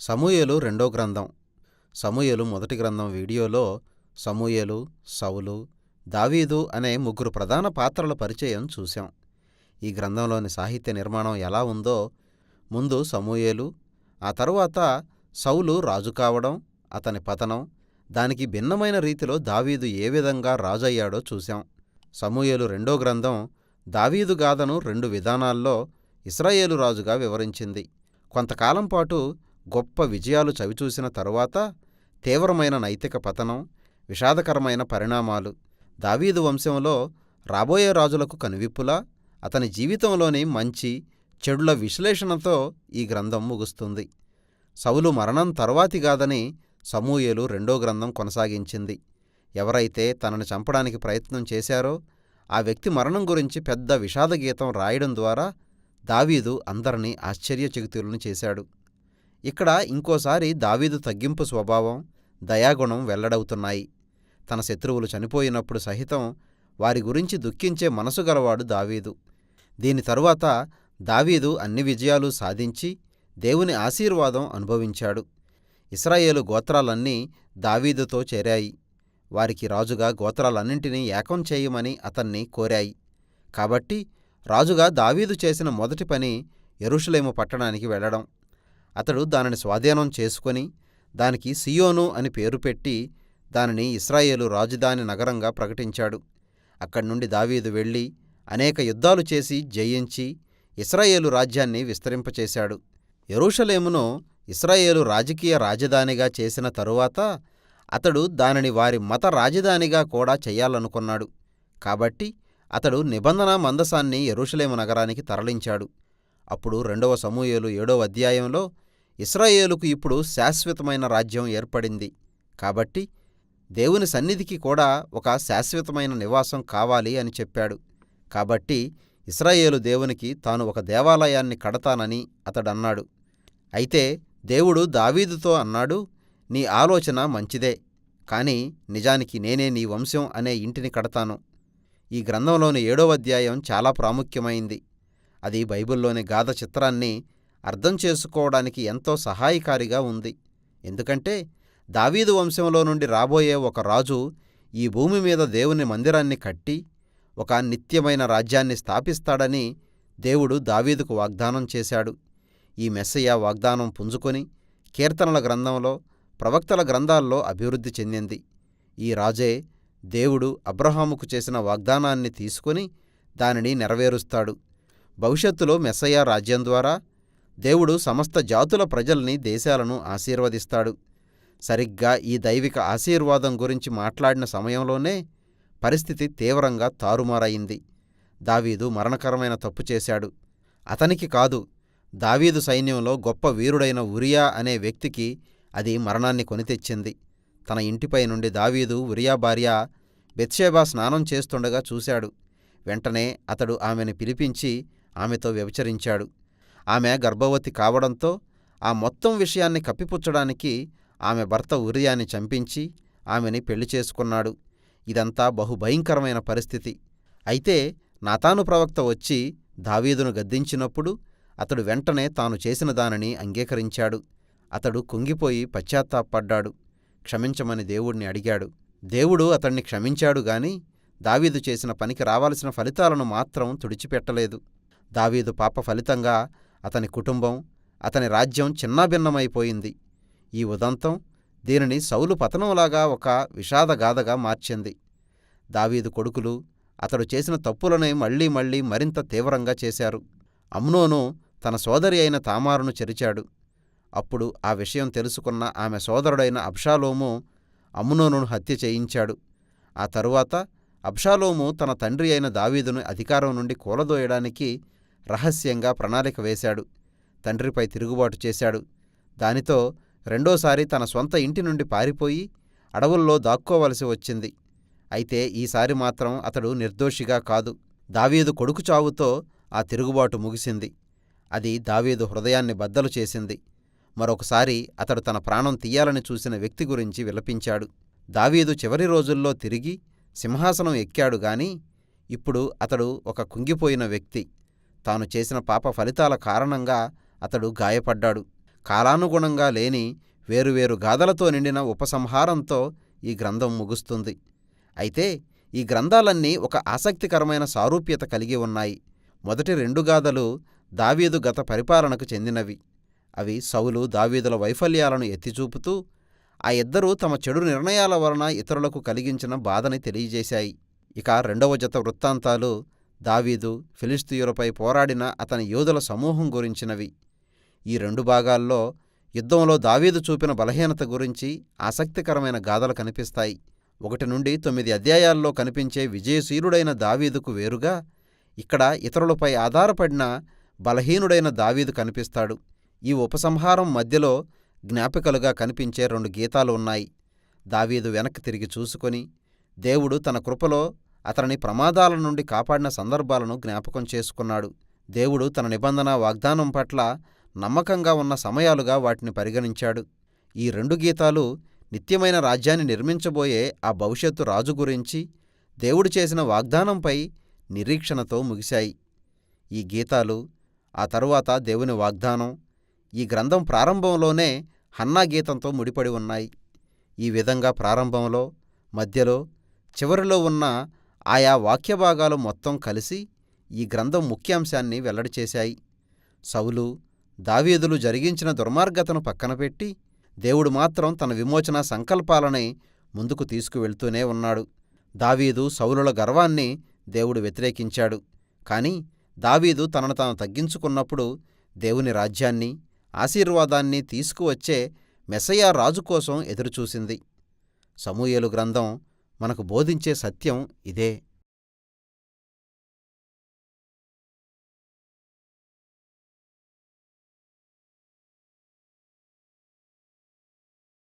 సమూయలు రెండో గ్రంథం. సమూయలు మొదటి గ్రంథం వీడియోలో సమూయేలు సౌలు దావీదు అనే ముగ్గురు ప్రధాన పాత్రల పరిచయం చూశాం. ఈ గ్రంథంలోని సాహిత్య నిర్మాణం ఎలా ఉందో ముందు సమూయేలు ఆ తరువాత సౌలు రాజు కావడం అతని పతనం దానికి భిన్నమైన రీతిలో దావీదు ఏ విధంగా రాజయ్యాడో చూశాం. సమూయేలు రెండో గ్రంథం దావీదు గాథను రెండు విధానాల్లో ఇస్రాయేలు రాజుగా వివరించింది. కొంతకాలం పాటు గొప్ప విజయాలు చవిచూసిన తరువాత తీవ్రమైన నైతిక పతనం విషాదకరమైన పరిణామాలు. దావీదు వంశంలో రాబోయే రాజులకు కనువిప్పులా అతని జీవితంలోని మంచి చెడుల విశ్లేషణతో ఈ గ్రంథం ముగుస్తుంది. సౌలు మరణం తరువాతిగాదని సమూయేలు రెండో గ్రంథం కొనసాగించింది. ఎవరైతే తనను చంపడానికి ప్రయత్నం చేశారో ఆ వ్యక్తి మరణం గురించి పెద్ద విషాదగీతం రాయడం ద్వారా దావీదు అందరినీ ఆశ్చర్యచకితులను చేశాడు. ఇక్కడ ఇంకోసారి దావీదు తగ్గింపు స్వభావం దయాగుణం వెల్లడవుతున్నాయి. తన శత్రువులు చనిపోయినప్పుడు సహితం వారి గురించి దుఃఖించే మనసు గలవాడు దావీదు. దీని తరువాత దావీదు అన్ని విజయాలు సాధించి దేవుని ఆశీర్వాదం అనుభవించాడు. ఇస్రాయేలు గోత్రాలన్నీ దావీదుతో చేరాయి. వారికి రాజుగా గోత్రాలన్నింటినీ ఏకం చేయమని అతన్ని కోరాయి. కాబట్టి రాజుగా దావీదు చేసిన మొదటి పని ఎరుషులేము పట్టణానికి వెళ్ళడం అతడు దానిని స్వాధీనం చేసుకొని దానికి సియోను అని పేరు పెట్టి దానిని ఇస్రాయేలు రాజధాని నగరంగా ప్రకటించాడు. అక్కడి నుండి దావీదు వెళ్ళి అనేక యుద్ధాలు చేసి జయించి ఇస్రాయేలు రాజ్యాన్ని విస్తరింపచేశాడు. ఎరూషలేమును ఇస్రాయేలు రాజకీయ రాజధానిగా చేసిన తరువాత అతడు దానిని వారి మత రాజధానిగా కూడా చెయ్యాలనుకున్నాడు కాబట్టి అతడు నిబంధన మందసాన్ని యెరూషలేము నగరానికి తరలించాడు. అప్పుడు రెండవ సమూయేలు ఏడో అధ్యాయంలో ఇస్రాయేలుకు ఇప్పుడు శాశ్వతమైన రాజ్యం ఏర్పడింది. కాబట్టి దేవుని సన్నిధికి కూడా ఒక శాశ్వతమైన నివాసం కావాలి అని చెప్పాడు. కాబట్టి ఇస్రాయేలు దేవునికి తాను ఒక దేవాలయాన్ని కడతానని అతడన్నాడు. అయితే దేవుడు దావీదుతో అన్నాడు నీ ఆలోచన మంచిదే కాని నిజానికి నేనే నీ వంశం అనే ఇంటిని కడతాను. ఈ గ్రంథంలోని ఏడో అధ్యాయం చాలా ప్రాముఖ్యమైంది. అది బైబిల్లోని గాథ చిత్రాన్ని అర్థం చేసుకోవడానికి ఎంతో సహాయకారిగా ఉంది. ఎందుకంటే దావీదు వంశంలో నుండి రాబోయే ఒక రాజు ఈ భూమి మీద దేవుని మందిరాన్ని కట్టి ఒక నిత్యమైన రాజ్యాన్ని స్థాపిస్తాడని దేవుడు దావీదుకు వాగ్దానం చేశాడు. ఈ మెస్సయ్య వాగ్దానం పుంజుకొని కీర్తనల గ్రంథంలో ప్రవక్తల గ్రంథాల్లో అభివృద్ధి చెందింది. ఈ రాజే దేవుడు అబ్రహాముకు చేసిన వాగ్దానాన్ని తీసుకుని దానిని నెరవేరుస్తాడు. భవిష్యత్తులో మెస్సయ్య రాజ్యం ద్వారా దేవుడు సమస్త జాతుల ప్రజల్ని దేశాలను ఆశీర్వదిస్తాడు. సరిగ్గా ఈ దైవిక ఆశీర్వాదం గురించి మాట్లాడిన సమయంలోనే పరిస్థితి తీవ్రంగా తారుమారయింది. దావీదు మరణకరమైన తప్పు చేశాడు. అతనికి కాదు దావీదు సైన్యంలో గొప్ప వీరుడైన ఉరియా అనే వ్యక్తికి అది మరణాన్ని కొనితెచ్చింది తన ఇంటిపై నుండి దావీదు ఉరియా భార్య బెత్షేబా స్నానం చేస్తుండగా చూశాడు. వెంటనే అతడు ఆమెను పిలిపించి ఆమెతో వ్యభిచరించాడు. ఆమె గర్భవతి కావడంతో ఆ మొత్తం విషయాన్ని కప్పిపుచ్చడానికి ఆమె భర్త ఉరియాని చంపించి ఆమెని పెళ్ళి చేసుకున్నాడు. ఇదంతా బహుభయంకరమైన పరిస్థితి. అయితే నాతాను ప్రవక్త వచ్చి దావీదును గద్దించినప్పుడు అతడు వెంటనే తాను చేసిన దానిని అంగీకరించాడు. అతడు కుంగిపోయి పశ్చాత్తాపడ్డాడు. క్షమించమని దేవుణ్ణి అడిగాడు. దేవుడు అతణ్ణి క్షమించాడు గాని దావీదు చేసిన పనికి రావాల్సిన ఫలితాలను మాత్రం తుడిచిపెట్టలేదు. దావీదు పాప ఫలితంగా అతని కుటుంబం అతని రాజ్యం చిన్నాభిన్నమైపోయింది. ఈ ఉదంతం దీనిని సౌలు పతనంలాగా ఒక విషాదగాథగా మార్చింది. దావీదు కొడుకులు అతడు చేసిన తప్పులనే మళ్ళీ మళ్ళీ మరింత తీవ్రంగా చేశారు. అమ్నోను తన సోదరి అయిన తామారును చెరిచాడు. అప్పుడు ఆ విషయం తెలుసుకున్న ఆమె సోదరుడైన అబ్షాలోము అమ్నోనును హత్య చేయించాడు. ఆ తరువాత అబ్షాలోము తన తండ్రి అయిన దావీదును అధికారం నుండి కూలదోయడానికి రహస్యంగా ప్రణాళిక వేశాడు. తండ్రిపై తిరుగుబాటు చేశాడు. దానితో రెండోసారి తన సొంత ఇంటి నుండి పారిపోయి అడవుల్లో దాక్కోవలసి వచ్చింది. అయితే ఈసారి మాత్రం అతడు నిర్దోషిగా కాదు. దావీదు కొడుకు చావుతో ఆ తిరుగుబాటు ముగిసింది. అది దావీదు హృదయాన్ని బద్దలు చేసింది. మరొకసారి అతడు తన ప్రాణం తీయాలని చూసిన వ్యక్తి గురించి విలపించాడు. దావీదు చివరి రోజుల్లో తిరిగి సింహాసనం ఎక్కాడు గాని ఇప్పుడు అతడు ఒక కుంగిపోయిన వ్యక్తి. తాను చేసిన పాప ఫలితాల కారణంగా అతడు గాయపడ్డాడు. కాలానుగుణంగా లేని వేరువేరు గాథలతో నిండిన ఉపసంహారంతో ఈ గ్రంథం ముగుస్తుంది. అయితే ఈ గ్రంథాలన్నీ ఒక ఆసక్తికరమైన సారూప్యత కలిగి ఉన్నాయి. మొదటి రెండు గాథలు దావీదు గత పరిపాలనకు చెందినవి. అవి సౌలు దావీదుల వైఫల్యాలను ఎత్తిచూపుతూ ఆ ఇద్దరూ తమ చెడు నిర్ణయాల వలన ఇతరులకు కలిగించిన బాధని తెలియజేశాయి. ఇక రెండవ జత వృత్తాంతాలు దావీదు ఫిలిస్తీయులపై పోరాడిన అతని యోధుల సమూహం గురించినవి. ఈ రెండు భాగాల్లో యుద్ధంలో దావీదు చూపిన బలహీనత గురించి ఆసక్తికరమైన గాథలు కనిపిస్తాయి. ఒకటి నుండి తొమ్మిది అధ్యాయాల్లో కనిపించే విజయశీలుడైన దావీదుకు వేరుగా ఇక్కడ ఇతరులపై ఆధారపడిన బలహీనుడైన దావీదు కనిపిస్తాడు. ఈ ఉపసంహారం మధ్యలో జ్ఞాపికలుగా కనిపించే రెండు గీతాలు ఉన్నాయి. దావీదు వెనక్కి తిరిగి చూసుకొని దేవుడు తన కృపలో అతనిని ప్రమాదాల నుండి కాపాడిన సందర్భాలను జ్ఞాపకం చేసుకున్నాడు. దేవుడు తన నిబంధన వాగ్దానం పట్ల నమ్మకంగా ఉన్న సమయాలుగా వాటిని పరిగణించాడు. ఈ రెండు గీతాలు నిత్యమైన రాజ్యాన్ని నిర్మించబోయే ఆ భవిష్యత్తు రాజు గురించి దేవుడు చేసిన వాగ్దానంపై నిరీక్షణతో ముగిశాయి. ఈ గీతాలు ఆ తరువాత దేవుని వాగ్దానం ఈ గ్రంథం ప్రారంభంలోనే హన్నా గీతంతో ముడిపడి ఉన్నాయి. ఈ విధంగా ప్రారంభంలో మధ్యలో చివరిలో ఉన్న ఆయా వాక్యభాగాలు మొత్తం కలిసి ఈ గ్రంథం ముఖ్యాంశాన్ని వెల్లడి చేశాయి. సౌలు దావీదులు జరిగించిన దుర్మార్గతను పక్కనపెట్టి దేవుడు మాత్రం తన విమోచన సంకల్పాలని ముందుకు తీసుకువెళ్తూనే ఉన్నాడు. దావీదు సౌలుల గర్వాన్ని దేవుడు వ్యతిరేకించాడు. కాని దావీదు తనను తాను తగ్గించుకున్నప్పుడు దేవుని రాజ్యాన్ని ఆశీర్వాదాన్ని తీసుకువచ్చే మెసయా రాజు కోసం ఎదురుచూసింది. సమూయేలు గ్రంథం మనకు బోధించే సత్యం ఇదే.